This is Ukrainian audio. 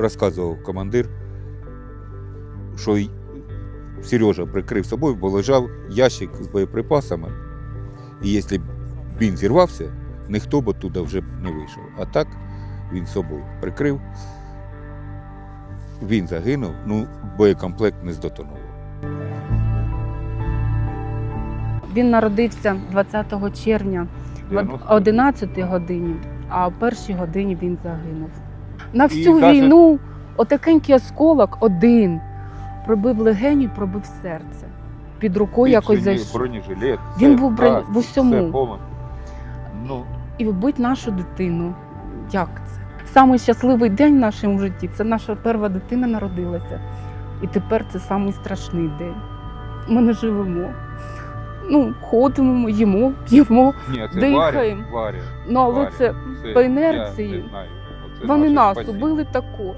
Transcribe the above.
розказував командир, що Сережа прикрив собою, бо лежав ящик з боєприпасами. І якщо б він зірвався, ніхто б оттуда вже не вийшов. А так він собою прикрив. Він загинув, ну, боєкомплект не здетонував. Він народився 20 червня в 11 годині, а в першій годині він загинув. На всю даже- війну отакенький осколок один пробив легені, пробив серце. Під рукою якось зайшов. бронежилет. Він був бронь- в усьому. Ну, І вбити нашу дитину. Як це? Самий щасливий день в нашому житті це наша перша дитина народилася. І тепер це самий страшний день. Ми не живемо. Ну, ходимо, їмо, п'ємо. Дихаємо. Варя, Варя. Ну, але Варя. це Це по я інерції. не знаю. Вони нас убили також.